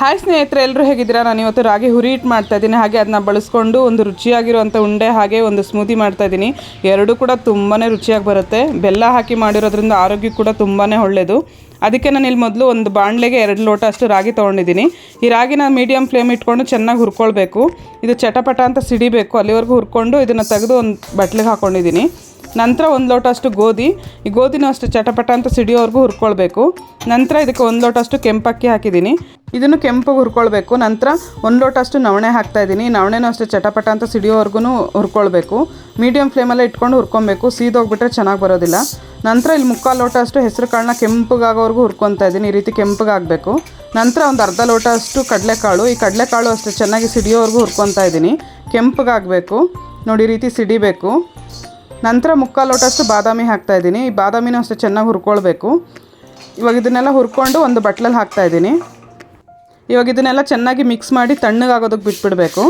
Hi ಸ್ನೇಹಿತರೆ ಎಲ್ಲರೂ ಹೇಗಿದ್ದೀರಾ? ನಾನು ಇವತ್ತು ರಾಗಿ ಹುರಿ ಹಿಟ್ಟು ಮಾಡ್ತಾ ಇದ್ದೀನಿ. ಹಾಗೆ ಅದನ್ನ ಬಳಸ್ಕೊಂಡು ಒಂದು ರುಚಿಯಾಗಿರುವಂಥ ಉಂಡೆ, ಹಾಗೆ ಒಂದು ಸ್ಮೂದಿ ಮಾಡ್ತಾ ಇದ್ದೀನಿ. ಎರಡೂ ಕೂಡ ತುಂಬಾ ರುಚಿಯಾಗಿ ಬರುತ್ತೆ. ಬೆಲ್ಲ ಹಾಕಿ ಮಾಡಿರೋದ್ರಿಂದ ಆರೋಗ್ಯ ಕೂಡ ತುಂಬಾ ಒಳ್ಳೆಯದು ಅದಕ್ಕೆ ನಾನು ಇಲ್ಲಿ ಮೊದಲು ಒಂದು ಬಾಣಲೆಗೆ ಎರಡು ಲೋಟ ಅಷ್ಟು ರಾಗಿ ತೊಗೊಂಡಿದ್ದೀನಿ. ಈ ರಾಗಿನ ಮೀಡಿಯಮ್ ಫ್ಲೇಮ್ ಇಟ್ಕೊಂಡು ಚೆನ್ನಾಗಿ ಹುರ್ಕೊಳ್ಬೇಕು. ಇದು ಚಟಪಟ ಅಂತ ಸಿಡಿಬೇಕು. ಅಲ್ಲಿವರೆಗೂ ಹುರ್ಕೊಂಡು ಇದನ್ನು ತೆಗೆದು ಒಂದು ಬಟ್ಲಿಗೆ ಹಾಕ್ಕೊಂಡಿದ್ದೀನಿ ನಂತರ ಒಂದು ಲೋಟ ಅಷ್ಟು ಗೋಧಿ. ಈ ಗೋಧಿನೂ ಅಷ್ಟು ಚಟಪಟ ಅಂತ ಸಿಡಿಯೋವರೆಗೂ ಹುರ್ಕೊಳ್ಬೇಕು. ನಂತರ ಇದಕ್ಕೆ ಒಂದು ಲೋಟ ಅಷ್ಟು ಕೆಂಪಕ್ಕಿ ಹಾಕಿದ್ದೀನಿ. ಇದನ್ನು ಕೆಂಪಗೆ ಹುರ್ಕೊಳ್ಬೇಕು. ನಂತರ ಒಂದು ಲೋಟ ಅಷ್ಟು ನವಣೆ ಹಾಕ್ತಾ ಇದ್ದೀನಿ. ನವಣೆನೂ ಅಷ್ಟೇ ಚಟಪಟ ಅಂತ ಸಿಡಿಯೋವರೆಗೂ ಹುರ್ಕೊಳ್ಬೇಕು. ಮೀಡಿಯಮ್ ಫ್ಲೇಮಲ್ಲೇ ಇಟ್ಕೊಂಡು ಹುರ್ಕೊಬೇಕು ಸೀದೋಗ್ಬಿಟ್ರೆ ಚೆನ್ನಾಗಿ ಬರೋದಿಲ್ಲ. ನಂತರ ಇಲ್ಲಿ ಮುಕ್ಕಾಲು ಲೋಟ ಅಷ್ಟು ಹೆಸರು ಕಾಳನ್ನ ಕೆಂಪಗಾಗೋವರೆಗೂ ಹುರ್ಕೊತಾ ಇದ್ದೀನಿ. ಈ ರೀತಿ ಕೆಂಪಗಾಗಬೇಕು. ನಂತರ ಒಂದು ಅರ್ಧ ಲೋಟ ಅಷ್ಟು ಕಡಲೆಕಾಳು. ಈ ಕಡಲೆಕಾಳು ಅಷ್ಟು ಚೆನ್ನಾಗಿ ಸಿಡಿಯೋವರೆಗೂ ಹುರ್ಕೊತಾ ಇದ್ದೀನಿ. ಕೆಂಪಗಾಗಬೇಕು. ನೋಡಿ, ಈ ರೀತಿ ಸಿಡಿಬೇಕು. ನಂತರ ಮುಕ್ಕಾಲು ಲೋಟಷ್ಟು ಬಾದಾಮಿ ಹಾಕ್ತಾ ಇದ್ದೀನಿ. ಈ ಬಾದಾಮಿನೂ ಅಷ್ಟು ಚೆನ್ನಾಗಿ ಹುರ್ಕೊಳ್ಬೇಕು. ಇವಾಗ ಇದನ್ನೆಲ್ಲ ಹುರ್ಕೊಂಡು ಒಂದು ಬಟ್ಲಲ್ಲಿ ಹಾಕ್ತಾ ಇದ್ದೀನಿ. ಇವಾಗ ಇದನ್ನೆಲ್ಲ ಚೆನ್ನಾಗಿ ಮಿಕ್ಸ್ ಮಾಡಿ ತಣ್ಣಗಾಗೋದಕ್ಕೆ ಬಿಟ್ಬಿಡಬೇಕು.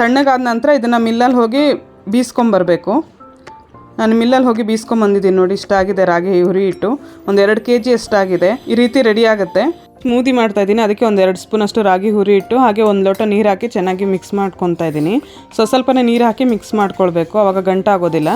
ತಣ್ಣಗಾದ ನಂತರ ಇದನ್ನು ಮಿಲ್ಲಲ್ಲಿ ಹೋಗಿ ಬೀಸ್ಕೊಂಬರಬೇಕು. ನಾನು ಮಿಲ್ಲಲ್ಲಿ ಹೋಗಿ ಬೀಸ್ಕೊಂಬಂದಿದ್ದೀನಿ ನೋಡಿ, ಇಷ್ಟಾಗಿದೆ ರಾಗಿ ಹುರಿ ಹಿಟ್ಟು. ಒಂದು ಎರಡು ಕೆ ಜಿ ಈ ರೀತಿ ರೆಡಿ ಆಗುತ್ತೆ. ಸ್ಮೂದಿ ಮಾಡ್ತಾ ಇದ್ದೀನಿ. ಅದಕ್ಕೆ ಒಂದು ಎರಡು ಸ್ಪೂನ್ ಅಷ್ಟು ರಾಗಿ ಹುರಿ ಇಟ್ಟು, ಹಾಗೆ ಒಂದು ಲೋಟ ನೀರು ಹಾಕಿ ಚೆನ್ನಾಗಿ ಮಿಕ್ಸ್ ಮಾಡ್ಕೊತಾ ಇದ್ದೀನಿ. ಸೊ, ಸ್ವಲ್ಪನೇ ನೀರು ಹಾಕಿ ಮಿಕ್ಸ್ ಮಾಡ್ಕೊಳ್ಬೇಕು. ಆವಾಗ ಗಂಟ ಆಗೋದಿಲ್ಲ.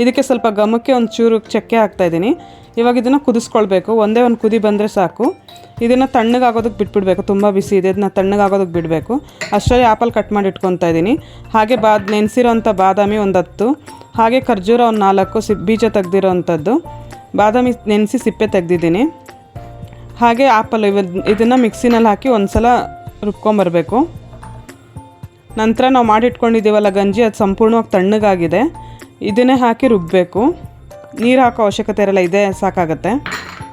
ಇದಕ್ಕೆ ಸ್ವಲ್ಪ ಗಮಕ್ಕೆ ಒಂದು ಚೂರು ಚಕ್ಕೆ ಹಾಕ್ತಾ ಇದ್ದೀನಿ. ಇವಾಗ ಇದನ್ನು ಕುದಿಸ್ಕೊಳ್ಬೇಕು. ಒಂದೇ ಒಂದು ಕುದಿ ಬಂದರೆ ಸಾಕು. ಇದನ್ನು ತಣ್ಣಗಾಗೋದಕ್ಕೆ ಬಿಟ್ಬಿಡಬೇಕು. ತುಂಬ ಬಿಸಿ ಇದೆ. ಇದನ್ನ ತಣ್ಣಗಾಗೋದಕ್ಕೆ ಬಿಡಬೇಕು. ಅಷ್ಟರಲ್ಲಿ ಆ್ಯಪಲ್ ಕಟ್ ಮಾಡಿ ಇಟ್ಕೊತಾ ಇದ್ದೀನಿ. ಹಾಗೆ ಬಾದ್, ನೆನೆಸಿರೋಂಥ ಬಾದಾಮಿ ಒಂದು ಹತ್ತು. ಹಾಗೆ ಖರ್ಜೂರ ಒಂದು ನಾಲ್ಕು, ಸಿ, ಬೀಜ ತೆಗ್ದಿರೋ ಅಂಥದ್ದು ಬಾದಾಮಿ ನೆನೆಸಿ ಸಿಪ್ಪೆ ತೆಗ್ದಿದ್ದೀನಿ. ಹಾಗೆ ಆ್ಯಪಲ್ ಇವ ಇದನ್ನು ಮಿಕ್ಸಿನಲ್ಲಿ ಹಾಕಿ ಒಂದು ಸಲ ರುಬ್ಕೊಂಬರ್ಬೇಕು. ನಂತರ ನಾವು ಮಾಡಿಟ್ಕೊಂಡಿದ್ದೀವಲ್ಲ ಗಂಜಿ, ಅದು ಸಂಪೂರ್ಣವಾಗಿ ತಣ್ಣಗಾಗಿದೆ. ಇದನ್ನೇ ಹಾಕಿ ರುಬ್ಬಬೇಕು ನೀರು ಹಾಕೋ ಅವಶ್ಯಕತೆ ಇರಲ್ಲ, ಇದೇ ಸಾಕಾಗತ್ತೆ.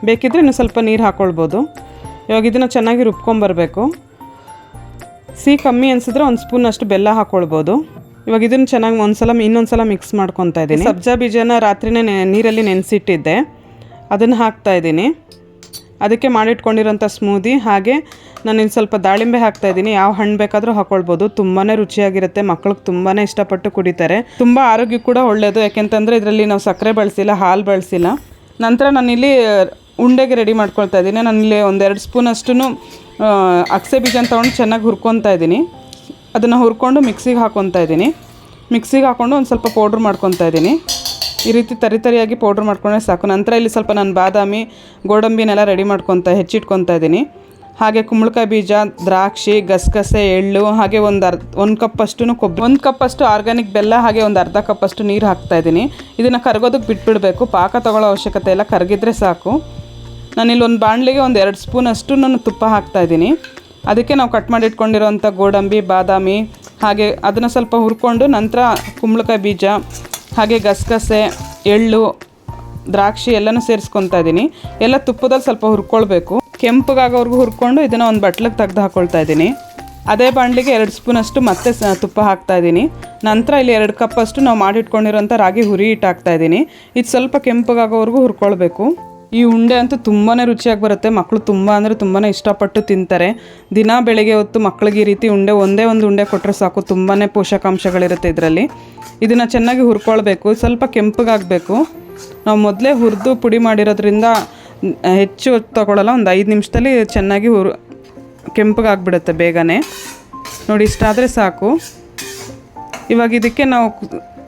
ಬೇಕಿದ್ರೆ ಇನ್ನು ಸ್ವಲ್ಪ ನೀರು ಹಾಕ್ಕೊಳ್ಬೋದು ಇವಾಗ ಇದನ್ನು ಚೆನ್ನಾಗಿ ರುಬ್ಕೊಂಬರ್ಬೇಕು. ಸಿಹಿ ಕಮ್ಮಿ ಅನಿಸಿದ್ರೆ ಒಂದು ಸ್ಪೂನ್ ಅಷ್ಟು ಬೆಲ್ಲ ಹಾಕ್ಕೊಳ್ಬೋದು ಇವಾಗ ಇದನ್ನು ಚೆನ್ನಾಗಿ ಇನ್ನೊಂದು ಸಲ ಮಿಕ್ಸ್ ಮಾಡ್ಕೊತಾ ಇದ್ದೀನಿ ಸಬ್ಜಾ ಬೀಜನ ರಾತ್ರಿನೇ ನೀರಲ್ಲಿ ನೆನೆಸಿಟ್ಟಿದ್ದೆ. ಅದನ್ನು ಹಾಕ್ತಾ ಇದ್ದೀನಿ ಅದಕ್ಕೆ ಮಾಡಿಟ್ಕೊಂಡಿರೋಂಥ ಸ್ಮೂದಿ ಹಾಗೆ ನಾನು ಇನ್ನು ಸ್ವಲ್ಪ ದಾಳಿಂಬೆ ಹಾಕ್ತಾ ಇದ್ದೀನಿ. ಯಾವ ಹಣ್ಣು ಬೇಕಾದರೂ ಹಾಕೊಳ್ಬೋದು. ತುಂಬಾ ರುಚಿಯಾಗಿರುತ್ತೆ. ಮಕ್ಳಿಗೆ ತುಂಬಾ ಇಷ್ಟಪಟ್ಟು ಕುಡಿತಾರೆ. ತುಂಬ ಆರೋಗ್ಯ ಕೂಡ ಒಳ್ಳೆಯದು ಯಾಕೆಂತಂದರೆ ಇದರಲ್ಲಿ ನಾವು ಸಕ್ಕರೆ ಬಳಸಿಲ್ಲ, ಹಾಲು ಬಳಸಿಲ್ಲ. ನಂತರ ನಾನಿಲ್ಲಿ ಉಂಡೆಗೆ ರೆಡಿ ಮಾಡ್ಕೊಳ್ತಾ ಇದ್ದೀನಿ. ನಾನಿಲ್ಲಿ ಒಂದೆರಡು ಸ್ಪೂನ್ ಅಷ್ಟು ಅಕ್ಸೆ ಬೀಜ ತೊಗೊಂಡು ಚೆನ್ನಾಗಿ ಹುರ್ಕೊತಾ ಇದ್ದೀನಿ. ಅದನ್ನು ಹುರ್ಕೊಂಡು ಮಿಕ್ಸಿಗೆ ಹಾಕ್ಕೊತಾ ಇದ್ದೀನಿ. ಮಿಕ್ಸಿಗೆ ಹಾಕ್ಕೊಂಡು ಒಂದು ಸ್ವಲ್ಪ ಪೌಡ್ರ್ ಮಾಡ್ಕೊತಾ ಇದ್ದೀನಿ. ಈ ರೀತಿ ತರಿ ತರಿಯಾಗಿ ಪೌಡ್ರ್ ಮಾಡ್ಕೊಂಡ್ರೆ ಸಾಕು. ನಂತರ ಇಲ್ಲಿ ಸ್ವಲ್ಪ ನಾನು ಬಾದಾಮಿ, ಗೋಡಂಬಿನೆಲ್ಲ ರೆಡಿ ಮಾಡ್ಕೊತ, ಹೆಚ್ಚಿಟ್ಕೊತಾ ಇದ್ದೀನಿ. ಹಾಗೆ ಕುಂಬಳಕಾಯಿ ಬೀಜ, ದ್ರಾಕ್ಷಿ, ಗಸಗಸೆ, ಎಳ್ಳು, ಹಾಗೆ ಒಂದು ಅರ್ಧ, ಒಂದು ಕಪ್ಪಷ್ಟು ಕೊಬ್ಬರಿ, ಒಂದು ಕಪ್ಪಷ್ಟು ಆರ್ಗ್ಯಾನಿಕ್ ಬೆಲ್ಲ, ಹಾಗೆ ಒಂದು ಅರ್ಧ ಕಪ್ಪಷ್ಟು ನೀರು ಹಾಕ್ತಾ ಇದ್ದೀನಿ. ಇದನ್ನು ಕರಗೋದಕ್ಕೆ ಬಿಟ್ಬಿಡಬೇಕು. ಪಾಕ ತಗೊಳ್ಳೋ ಅವಶ್ಯಕತೆ ಇಲ್ಲ. ಕರಗಿದ್ರೆ ಸಾಕು. ನಾನಿಲ್ಲಿ ಒಂದು ಬಾಣಲಿಗೆ ಒಂದು ಎರಡು ಸ್ಪೂನ್ ಅಷ್ಟು ನಾನು ತುಪ್ಪ ಹಾಕ್ತಾ ಇದ್ದೀನಿ. ಅದಕ್ಕೆ ನಾವು ಕಟ್ ಮಾಡಿ ಇಟ್ಕೊಂಡಿರೋಂಥ ಗೋಡಂಬಿ, ಬಾದಾಮಿ, ಹಾಗೆ ಅದನ್ನು ಸ್ವಲ್ಪ ಹುರ್ಕೊಂಡು ನಂತರ ಕುಂಬಳಕಾಯಿ ಬೀಜ ಹಾಗೆ ಗಸಗಸೆ, ಎಳ್ಳು, ದ್ರಾಕ್ಷಿ ಎಲ್ಲನೂ ಸೇರಿಸ್ಕೊತಾ ಇದ್ದೀನಿ. ಎಲ್ಲ ತುಪ್ಪದಲ್ಲಿ ಸ್ವಲ್ಪ ಹುರ್ಕೊಳ್ಬೇಕು. ಕೆಂಪಗಾಗೋವರೆಗೂ ಹುರ್ಕೊಂಡು ಇದನ್ನು ಒಂದು ಬಟ್ಲಿಗೆ ತೆಗೆದು ಹಾಕ್ಕೊಳ್ತಾ ಇದ್ದೀನಿ. ಅದೇ ಬಾಣಲಿಗೆ ಎರಡು ಸ್ಪೂನಷ್ಟು ಮತ್ತೆ ತುಪ್ಪ ಹಾಕ್ತಾ ಇದ್ದೀನಿ. ನಂತರ ಇಲ್ಲಿ ಎರಡು ಕಪ್ಪಷ್ಟು ನಾವು ಮಾಡಿಟ್ಕೊಂಡಿರೋಂಥ ರಾಗಿ ಹುರಿ ಇಟ್ಟು ಹಾಕ್ತಾ ಇದ್ದೀನಿ. ಇದು ಸ್ವಲ್ಪ ಕೆಂಪಗಾಗೋವರೆಗೂ ಹುರ್ಕೊಳ್ಬೇಕು. ಈ ಉಂಡೆ ಅಂತೂ ತುಂಬಾ ರುಚಿಯಾಗಿ ಬರುತ್ತೆ. ಮಕ್ಕಳು ತುಂಬ ಅಂದರೆ ತುಂಬಾ ಇಷ್ಟಪಟ್ಟು ತಿಂತಾರೆ. ದಿನ ಬೆಳಗ್ಗೆ ಹೊತ್ತು ಮಕ್ಕಳಿಗೆ ಈ ರೀತಿ ಉಂಡೆ ಒಂದೇ ಒಂದು ಉಂಡೆ ಕೊಟ್ಟರೆ ಸಾಕು. ತುಂಬಾ ಪೋಷಕಾಂಶಗಳಿರುತ್ತೆ ಇದರಲ್ಲಿ. ಇದನ್ನು ಚೆನ್ನಾಗಿ ಹುರ್ಕೊಳ್ಬೇಕು. ಸ್ವಲ್ಪ ಕೆಂಪಗಾಗಬೇಕು. ನಾವು ಮೊದಲೇ ಹುರಿದು ಪುಡಿ ಮಾಡಿರೋದ್ರಿಂದ ಹೆಚ್ಚು ತಗೊಳ್ಳಲ್ಲ ಒಂದು ಐದು ನಿಮಿಷದಲ್ಲಿ ಚೆನ್ನಾಗಿ ಹುರ್, ಕೆಂಪಗಾಗ್ಬಿಡುತ್ತೆ ಬೇಗನೆ. ನೋಡಿ ಇಷ್ಟಾದರೆ ಸಾಕು. ಇವಾಗ ಇದಕ್ಕೆ ನಾವು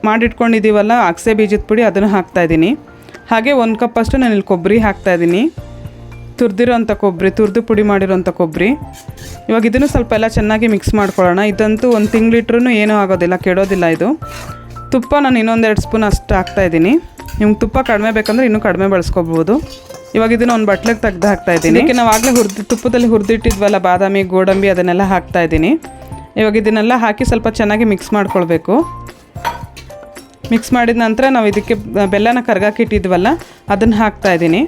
ಮಾಡಿಟ್ಕೊಂಡಿದ್ದೀವಲ್ಲ ಅಕ್ಸೆ ಬೀಜದ ಪುಡಿ, ಅದನ್ನು ಹಾಕ್ತಾ ಇದ್ದೀನಿ. ಹಾಗೆ ಒಂದು ಕಪ್ಪಷ್ಟು ನಾನು ಇಲ್ಲಿ ಕೊಬ್ಬರಿ ಹಾಕ್ತಾ ಇದ್ದೀನಿ. ತುರಿದಿರೋಂಥ ಕೊಬ್ಬರಿ ತುರಿದು ಪುಡಿ ಮಾಡಿರೋಂಥ ಕೊಬ್ಬರಿ ಇವಾಗ ಇದನ್ನು ಸ್ವಲ್ಪ ಎಲ್ಲ ಚೆನ್ನಾಗಿ ಮಿಕ್ಸ್ ಮಾಡ್ಕೊಳ್ಳೋಣ. ಇದಂತೂ ಒಂದು ತಿಂಗಳಿಟ್ರೂ ಏನೂ ಆಗೋದಿಲ್ಲ, ಕೆಡೋದಿಲ್ಲ ಇದು. ತುಪ್ಪ ನಾನು ಇನ್ನೊಂದೆರಡು ಸ್ಪೂನ್ ಅಷ್ಟು ಹಾಕ್ತಾ ಇದ್ದೀನಿ. ನಿಮ್ಗೆ ತುಪ್ಪ ಕಡಿಮೆ ಬೇಕಂದ್ರೆ ಇನ್ನೂ ಕಡಿಮೆ ಬಳಸ್ಕೊಬೋದು. ಇವಾಗ ಇದನ್ನು ಒಂದು ಬಟ್ಲಿಗೆ ತೆಗ್ದು ಹಾಕ್ತಾ ಇದ್ದೀನಿ. ಇದಕ್ಕೆ ನಾವು ಆಗಲೇ ಹುರಿದು, ತುಪ್ಪದಲ್ಲಿ ಹುರಿದಿಟ್ಟಿದ್ವಲ್ಲ, ಬಾದಾಮಿ, ಗೋಡಂಬಿ ಅದನ್ನೆಲ್ಲ ಹಾಕ್ತಾ ಇದ್ದೀನಿ. ಇವಾಗ ಇದನ್ನೆಲ್ಲ ಹಾಕಿ ಸ್ವಲ್ಪ ಚೆನ್ನಾಗಿ ಮಿಕ್ಸ್ ಮಾಡ್ಕೊಳ್ಬೇಕು. ಮಿಕ್ಸ್ ಮಾಡಿದ ನಂತರ ನಾವು ಇದಕ್ಕೆ ಬೆಲ್ಲನ ಕರ್ಗಾಕಿಟ್ಟಿದ್ವಲ್ಲ ಅದನ್ನು ಹಾಕ್ತಾ ಇದ್ದೀನಿ.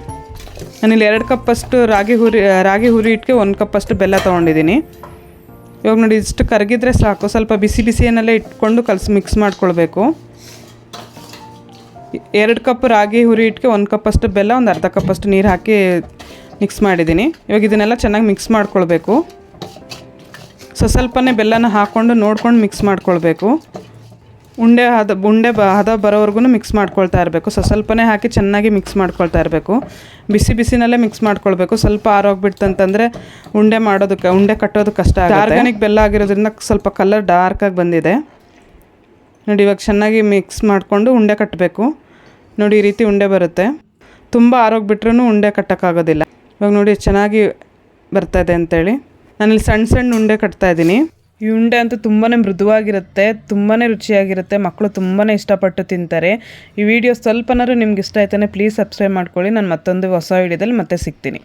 ನಾನಿಲ್ಲಿ ಎರಡು ಕಪ್ಪಷ್ಟು ರಾಗಿ ಹುರಿ ರಾಗಿ ಹುರಿ ಹಿಟ್ಟಿಗೆ ಒಂದು ಕಪ್ಪಷ್ಟು ಬೆಲ್ಲ ತೊಗೊಂಡಿದ್ದೀನಿ. ಇವಾಗ ನೋಡಿ, ಇಷ್ಟು ಕರಗಿದ್ರೆ ಸಾಕು. ಸ್ವಲ್ಪ ಬಿಸಿ ಬಿಸಿಯನ್ನೆಲ್ಲ ಇಟ್ಕೊಂಡು ಕಲಸಿ ಮಿಕ್ಸ್ ಮಾಡ್ಕೊಳ್ಬೇಕು. ಎರಡು ಕಪ್ ರಾಗಿ ಹುರಿ ಹಿಟ್ಟಿಗೆ ಒಂದು ಕಪ್ಪಷ್ಟು ಬೆಲ್ಲ, ಒಂದು ಅರ್ಧ ಕಪ್ಪಷ್ಟು ನೀರು ಹಾಕಿ ಮಿಕ್ಸ್ ಮಾಡಿದ್ದೀನಿ. ಇವಾಗ ಇದನ್ನೆಲ್ಲ ಚೆನ್ನಾಗಿ ಮಿಕ್ಸ್ ಮಾಡ್ಕೊಳ್ಬೇಕು. ಸೊ, ಸ್ವಲ್ಪನೇ ಬೆಲ್ಲನ ಹಾಕ್ಕೊಂಡು ನೋಡ್ಕೊಂಡು ಮಿಕ್ಸ್ ಮಾಡ್ಕೊಳ್ಬೇಕು. ಉಂಡೆ ಹದ, ಉಂಡೆ ಬ, ಹದ ಬರೋವರೆಗೂ ಮಿಕ್ಸ್ ಮಾಡ್ಕೊಳ್ತಾ ಇರಬೇಕು. ಸೊ, ಸ್ವಲ್ಪನೇ ಹಾಕಿ ಚೆನ್ನಾಗಿ ಮಿಕ್ಸ್ ಮಾಡ್ಕೊಳ್ತಾ ಇರಬೇಕು. ಬಿಸಿ ಬಿಸಿನಲ್ಲೇ ಮಿಕ್ಸ್ ಮಾಡ್ಕೊಳ್ಬೇಕು. ಸ್ವಲ್ಪ ಆರೋಗ್ಬಿಡ್ತಂತಂದರೆ ಉಂಡೆ ಮಾಡೋದಕ್ಕೆ, ಉಂಡೆ ಕಟ್ಟೋದು ಕಷ್ಟ ಆಗುತ್ತೆ. ಆರ್ಗ್ಯಾನಿಕ್ ಬೆಲ್ಲ ಆಗಿರೋದ್ರಿಂದ ಸ್ವಲ್ಪ ಕಲರ್ ಡಾರ್ಕಾಗಿ ಬಂದಿದೆ. ನೋಡಿ, ಇವಾಗ ಚೆನ್ನಾಗಿ ಮಿಕ್ಸ್ ಮಾಡಿಕೊಂಡು ಉಂಡೆ ಕಟ್ಟಬೇಕು ನೋಡಿ, ಈ ರೀತಿ ಉಂಡೆ ಬರುತ್ತೆ. ತುಂಬ ಆರೋಗ್ಬಿಟ್ರೂ ಉಂಡೆ ಕಟ್ಟೋಕ್ಕಾಗೋದಿಲ್ಲ. ಇವಾಗ ನೋಡಿ, ಚೆನ್ನಾಗಿ ಬರ್ತಾ ಇದೆ ಅಂತೇಳಿ. ನಾನಿಲ್ಲಿ ಸಣ್ಣ ಸಣ್ಣ ಉಂಡೆ ಕಟ್ತಾ ಇದ್ದೀನಿ. ಈ ಉಂಡೆ ಅಂತೂ ತುಂಬಾ ಮೃದುವಾಗಿರುತ್ತೆ ತುಂಬಾ ರುಚಿಯಾಗಿರುತ್ತೆ ಮಕ್ಕಳು ತುಂಬಾ ಇಷ್ಟಪಟ್ಟು ತಿಂತಾರೆ. ಈ ವಿಡಿಯೋ ಸ್ವಲ್ಪನಾದ್ರು ನಿಮ್ಗೆ ಇಷ್ಟ ಆಯ್ತಾನೆ ಪ್ಲೀಸ್ ಸಬ್ಸ್ಕ್ರೈಬ್ ಮಾಡ್ಕೊಳ್ಳಿ. ನಾನು ಮತ್ತೊಂದು ಹೊಸ ವಿಡಿಯೋದಲ್ಲಿ ಮತ್ತೆ ಸಿಗ್ತೀನಿ.